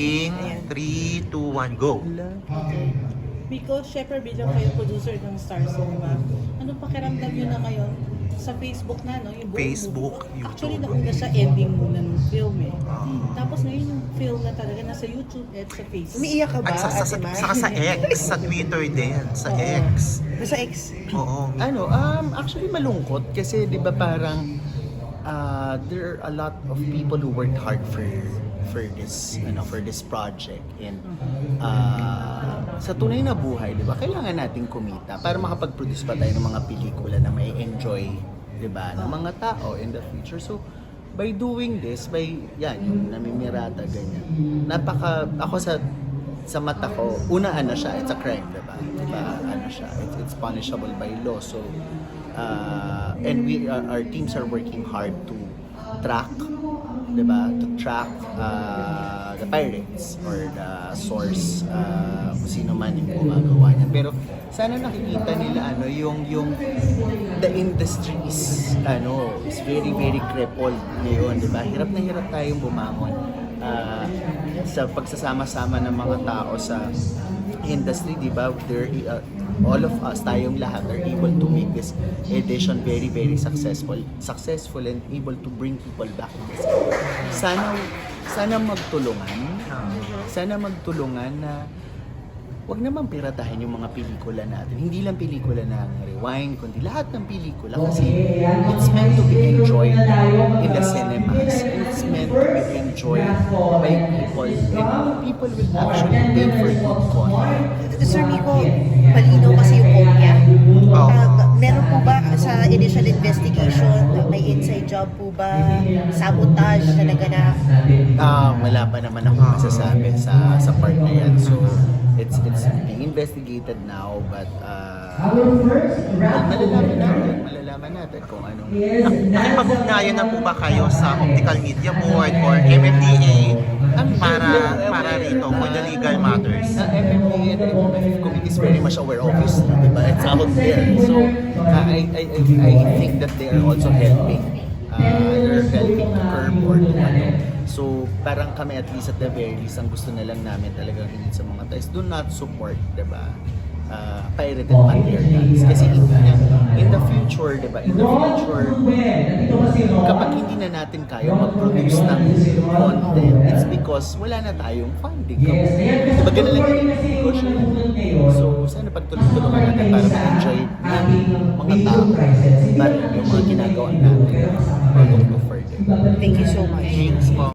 In Ayan. 3, 2, 1, go! Miko, syempre bilang kayo producer ng Star Cinema, anong pakiramdam nyo na ngayon sa Facebook na, no? Yung buong Facebook, movie. YouTube. Actually, nauna sa ending muna ng film eh. Ah. Tapos ngayon yung film na talaga nasa YouTube at sa Facebook. Umiiyak ka ba, At sa, sa, sa, Ate saka sa X, sa Twitter din, sa Oo. X. Nasa X. Oo. Ano, um, actually malungkot kasi 'di ba parang uh, there are a lot of people who worked hard for for this ano for this project and uh, sa tunay na buhay 'di ba kailangan nating kumita para makapag-produce pa tayo ng mga pelikula na may enjoy 'di ba ng mga tao in the future so by doing this by yan yung namimirata ganyan napaka ako sa sa mata ko, una ano siya, it's a crime, diba? Diba, ano siya, it's, it's punishable by law. So, uh, and we, uh, our teams are working hard to track, diba? To track uh, the pirates or the source, uh, kung sino man yung gumagawa niya. Pero sana nakikita nila ano yung yung the industry is ano is very very crippled ngayon, 'di ba? Hirap na hirap tayong bumangon ah, sa pagsasama-sama ng mga tao sa industry, 'di ba? There uh, all of us, tayong lahat are able to make this edition very very successful, successful and able to bring people back. Sana sana magtulungan, sana magtulungan na wag naman piratahin yung mga pelikula natin. Hindi lang pelikula ng rewind, kundi lahat ng pelikula kasi it's meant to be enjoyed in the cinemas. Be enjoyed by people and people will actually pay for good content. Sir Miko, malinaw kasi yung kopya. Oo. Ah, meron po ba sa initial investigation, may inside job po ba, sabotage talaga na Ah, wala pa naman ako masasabi sa sa part na yan. So, it's investigated now but uh, malalaman natin, malalaman natin kung anong Nakipag-ugnayan na po ba kayo sa Optical Media Board or MMDA para para rito for the legal matters? Uh, MMDA and the MMF committee is very much aware, obviously, diba? It's out there. So, uh, I, I, I, I think that they are also helping. Uh, they're helping to curb or to. So, parang kami at least at the very least, ang gusto na lang namin talagang hingin sa mga guys, do not support, diba? Uh, pirated materials. Kasi in, in the future, diba? In the future, kapag hindi na natin kaya mag-produce ng content, it's because wala na tayong funding. Diba ganun lang yun? negosyo. So, sana pagtulong-tulungan natin para ma-enjoy ng mga tao para yung mga ginagawa natin. To further. Thank you so much. Thanks po.